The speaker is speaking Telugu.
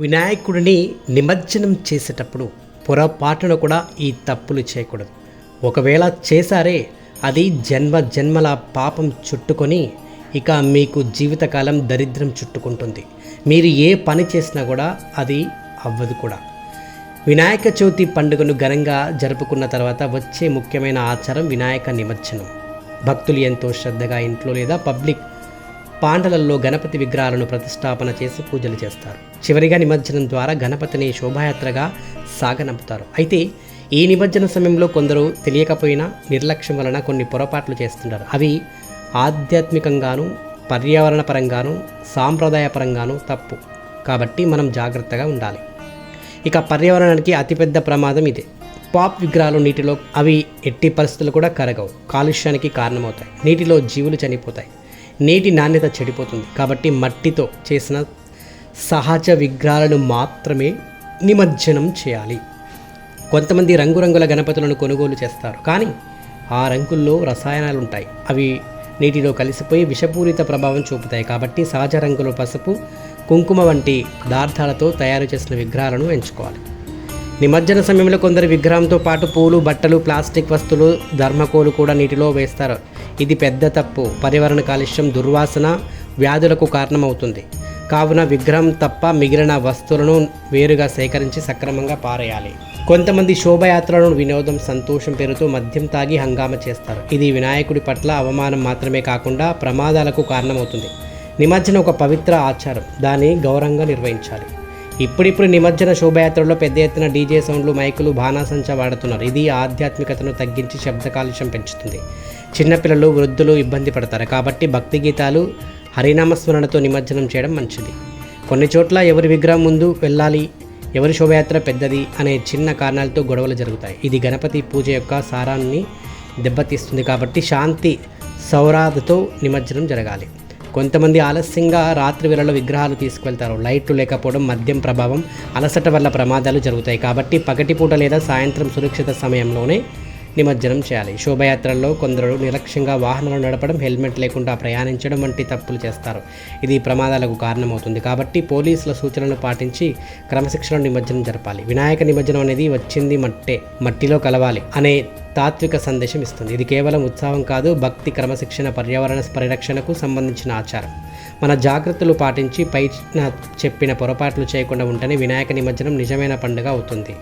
వినాయకుడిని నిమజ్జనం చేసేటప్పుడు పొరపాటున కూడా ఈ తప్పులు చేయకూడదు. ఒకవేళ చేశారే అది జన్మ జన్మల పాపం చుట్టుకొని ఇక మీకు జీవితకాలం దరిద్రం చుట్టుకుంటుంది. మీరు ఏ పని చేసినా కూడా అది అవ్వదు కూడా. వినాయక చవితి పండుగను ఘనంగా జరుపుకున్న తర్వాత వచ్చే ముఖ్యమైన ఆచారం వినాయక నిమజ్జనం. భక్తులు ఎంతో శ్రద్ధగా ఇంట్లో లేదా పబ్లిక్ పాండలల్లో గణపతి విగ్రహాలను ప్రతిష్టాపన చేసి పూజలు చేస్తారు. చివరిగా నిమజ్జనం ద్వారా గణపతిని శోభాయాత్రగా సాగనంపుతారు. అయితే ఈ నిమజ్జన సమయంలో కొందరు తెలియకపోయినా నిర్లక్ష్యం వలన కొన్ని పొరపాట్లు చేస్తుంటారు. అవి ఆధ్యాత్మికంగాను పర్యావరణ పరంగాను సాంప్రదాయపరంగాను తప్పు. కాబట్టి మనం జాగ్రత్తగా ఉండాలి. ఇక పర్యావరణానికి అతిపెద్ద ప్రమాదం ఇదే. పాప్ విగ్రహాలు నీటిలో అవి ఎట్టి పరిస్థితులు కూడా కరగవు. కాలుష్యానికి కారణమవుతాయి. నీటిలో జీవులు చనిపోతాయి. నీటి నాణ్యత చెడిపోతుంది. కాబట్టి మట్టితో చేసిన సహజ విగ్రహాలను మాత్రమే నిమజ్జనం చేయాలి. కొంతమంది రంగురంగుల గణపతులను కొనుగోలు చేస్తారు. కానీ ఆ రంగుల్లో రసాయనాలు ఉంటాయి. అవి నీటిలో కలిసిపోయి విషపూరిత ప్రభావం చూపుతాయి. కాబట్టి సహజ రంగులు పసుపు కుంకుమ వంటి పదార్థాలతో తయారు చేసిన విగ్రహాలను ఎంచుకోవాలి. నిమజ్జన సమయంలో కొందరు విగ్రహంతో పాటు పూలు బట్టలు ప్లాస్టిక్ వస్తువులు ధర్మకోలు కూడా నీటిలో వేస్తారు. ఇది పెద్ద తప్పు. పర్యావరణ కాలుష్యం దుర్వాసన వ్యాధులకు కారణమవుతుంది. కావున విగ్రహం తప్ప మిగిలిన వస్తువులను వేరుగా సేకరించి సక్రమంగా పారేయాలి. కొంతమంది శోభయాత్రలను వినోదం సంతోషం పేరుతో మద్యం తాగి హంగామా చేస్తారు. ఇది వినాయకుడి పట్ల అవమానం మాత్రమే కాకుండా ప్రమాదాలకు కారణమవుతుంది. నిమజ్జనం ఒక పవిత్ర ఆచారం. దాన్ని గౌరవంగా నిర్వహించాలి. ఇప్పుడిప్పుడు నిమజ్జన శోభయాత్రలో పెద్ద ఎత్తున డీజే సౌండ్లు మైకులు బాణాసంచా వాడుతున్నారు. ఇది ఆధ్యాత్మికతను తగ్గించి శబ్ద కాలుష్యం పెంచుతుంది. చిన్నపిల్లలు వృద్ధులు ఇబ్బంది పడతారు. కాబట్టి భక్తి గీతాలు హరినామస్మరణతో నిమజ్జనం చేయడం మంచిది. కొన్ని చోట్ల ఎవరి విగ్రహం ముందు వెళ్ళాలి ఎవరి శోభయాత్ర పెద్దది అనే చిన్న కారణాలతో గొడవలు జరుగుతాయి. ఇది గణపతి పూజ యొక్క సారాన్ని దెబ్బతీస్తుంది కాబట్టి శాంతి సౌరాధతో నిమజ్జనం జరగాలి. కొంతమంది ఆలస్యంగా రాత్రి వేళలో విగ్రహాలు తీసుకువెళ్తారు. లైట్లు లేకపోవడం మద్యం ప్రభావం అలసట వల్ల ప్రమాదాలు జరుగుతాయి. కాబట్టి పగటిపూట లేదా సాయంత్రం సురక్షిత సమయంలోనే నిమజ్జనం చేయాలి. శోభయాత్రల్లో కొందరు నిర్లక్ష్యంగా వాహనాలు నడపడం హెల్మెట్ లేకుండా ప్రయాణించడం వంటి తప్పులు చేస్తారు. ఇది ప్రమాదాలకు కారణమవుతుంది. కాబట్టి పోలీసుల సూచనలు పాటించి క్రమశిక్షణ నిమజ్జనం జరపాలి. వినాయక నిమజ్జనం అనేది వచ్చింది మట్టే మట్టిలో కలవాలి అనే తాత్విక సందేశం ఇస్తుంది. ఇది కేవలం ఉత్సాహం కాదు భక్తి క్రమశిక్షణ పర్యావరణ పరిరక్షణకు సంబంధించిన ఆచారం. మన జాగ్రత్తలు పాటించి పై చెప్పిన పొరపాట్లు చేయకుండా ఉంటేనే వినాయక నిమజ్జనం నిజమైన పండుగ అవుతుంది.